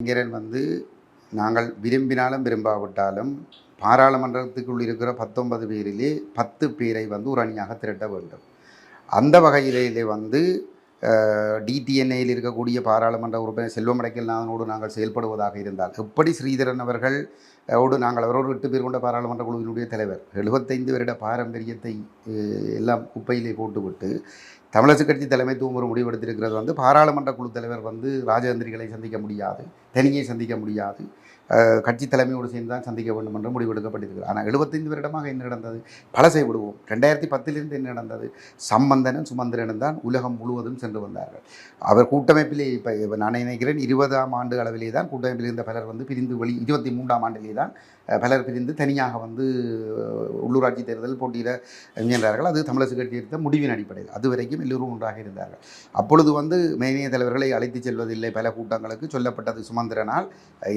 இங்கரன் வந்து நாங்கள் விரும்பினாலும் விரும்பாவிட்டாலும் பாராளுமன்றத்துக்குள் இருக்கிற பத்தொன்பது பேரிலே பத்து பேரை வந்து ஒரு அணியாக திரட்ட வேண்டும். அந்த வகையிலே வந்து டிடிஎன்ஏயில் இருக்கக்கூடிய பாராளுமன்ற உறுப்பினர் செல்வம் அடைக்கல்நாதனோடு நாங்கள் செயல்படுவதாக இருந்தால் எப்படி ஸ்ரீதரன் அவர்கள் ஓடு நாங்கள் அவரோடு எட்டு பேர் கொண்ட பாராளுமன்ற குழுவினுடைய தலைவர் எழுபத்தைந்து வருட பாரம்பரியத்தை எல்லாம் குப்பையிலே போட்டுவிட்டு தமிழரசு கட்சி தலைமைத்துவம் ஒரு முடிவெடுத்திருக்கிறது வந்து பாராளுமன்ற குழு தலைவர் வந்து ராஜதந்திரிகளை சந்திக்க முடியாது தனியை சந்திக்க முடியாது. கட்சி தலைமையோடு சேர்ந்து தான் சந்திக்க வேண்டும் என்று முடிவெடுக்கப்பட்டிருக்கிறது. ஆனால் எழுபத்தைந்து வருடமாக என்ன நடந்தது? பழசை விடுவோம். ரெண்டாயிரத்தி பத்திலிருந்து என்ன நடந்தது? சம்பந்தனும் சுமந்திரனும் தான் உலகம் முழுவதும் சென்று வந்தார்கள். அவர் கூட்டமைப்பிலே இப்போ நான் நினைக்கிறேன் இருபதாம் ஆண்டு அளவிலே தான் கூட்டமைப்பில் இருந்த பலர் வந்து பிரிந்து வெளி இருபத்தி மூன்றாம் ஆண்டிலே தான் பலர் பிரிந்து தனியாக வந்து உள்ளூராட்சி தேர்தல் போட்டியிட முயன்றார்கள். அது தமிழரசு கட்சி எடுத்த முடிவின் அடிப்படையில். அது வரைக்கும் எல்லோரும் ஒன்றாக இருந்தார்கள். அப்பொழுது வந்து மேனிய தலைவர்களை அழைத்துச் செல்வதில்லை. பல கூட்டங்களுக்கு சொல்லப்பட்டது சுமந்திரனால்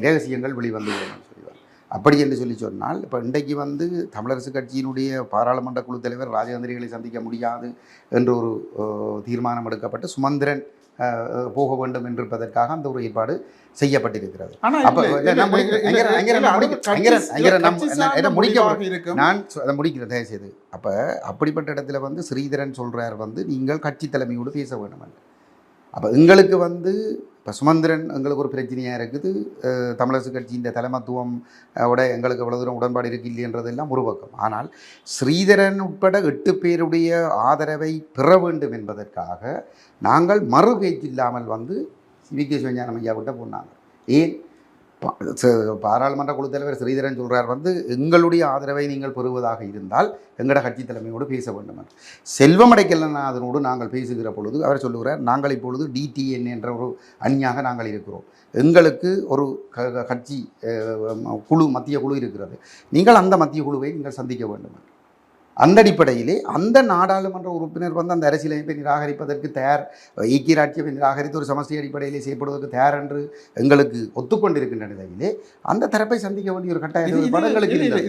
இரகசியங்கள் வெளிவந்து சொல்லுவார். அப்படி என்று சொல்லி சொன்னால் இப்போ இன்றைக்கு வந்து தமிழரசு கட்சியினுடைய பாராளுமன்ற குழு தலைவர் ராஜதந்திரிகளை சந்திக்க முடியாது என்ற ஒரு தீர்மானம் எடுக்கப்பட்டு சுமந்திரன் போக வேண்டும் என்றிருப்பதற்காக அந்த ஒரு ஏற்பாடு செய்யப்பட்டிருக்கிறது. நான் அதை முடிக்கிறேன் தயவு செய்து அப்போ அப்படிப்பட்ட இடத்துல வந்து ஸ்ரீதரன் சொல்கிறார் வந்து நீங்கள் கட்சி தலைமையோடு பேச வேண்டும் அப்போ எங்களுக்கு வந்து இப்போ சுமந்திரன் எங்களுக்கு ஒரு பிரச்சனையாக இருக்குது. தமிழரசு கட்சியின் தலைமத்துவம் உட எங்களுக்கு எவ்வளோ தூரம் உடன்பாடு இருக்கு இல்லைன்றதெல்லாம் ஒரு பக்கம். ஆனால் ஸ்ரீதரன் உட்பட எட்டு பேருடைய ஆதரவை பெற வேண்டும் என்பதற்காக நாங்கள் மறு பேச்சு இல்லாமல் வந்து வி கே சிவஞானம் ஐயா கிட்ட போனாங்க. ஏன்? பாராளுமன்ற குழு தலைவர் ஸ்ரீதரன் சொல்கிறார் வந்து எங்களுடைய ஆதரவை நீங்கள் பெறுவதாக இருந்தால் எங்களோட கட்சி தலைமையோடு பேச வேண்டும் என்று. செல்வம் அதனோடு நாங்கள் பேசுகிற பொழுது அவர் சொல்லுகிறார் நாங்கள் இப்பொழுது டிடிஎன் என்ற ஒரு அணியாக நாங்கள் இருக்கிறோம். எங்களுக்கு ஒரு க- கட்சி குழு மத்திய குழு இருக்கிறது. நீங்கள் அந்த மத்திய குழுவை நீங்கள் சந்திக்க வேண்டும் அந்த அடிப்படையிலே அந்த நாடாளுமன்ற உறுப்பினர் வந்து அந்த அரசியலமைப்பை நிராகரிப்பதற்கு தயார் ஐக்கிய ராட்சியத்தை நிராகரித்து ஒரு சமஸ்டி அடிப்படையிலே செயல்படுவதற்கு தயார் என்று எங்களுக்கு ஒத்துக்கொண்டிருக்கின்ற நிலையிலே அந்த தரப்பை சந்திக்க வேண்டிய ஒரு கட்டாயம் படங்களுக்கு.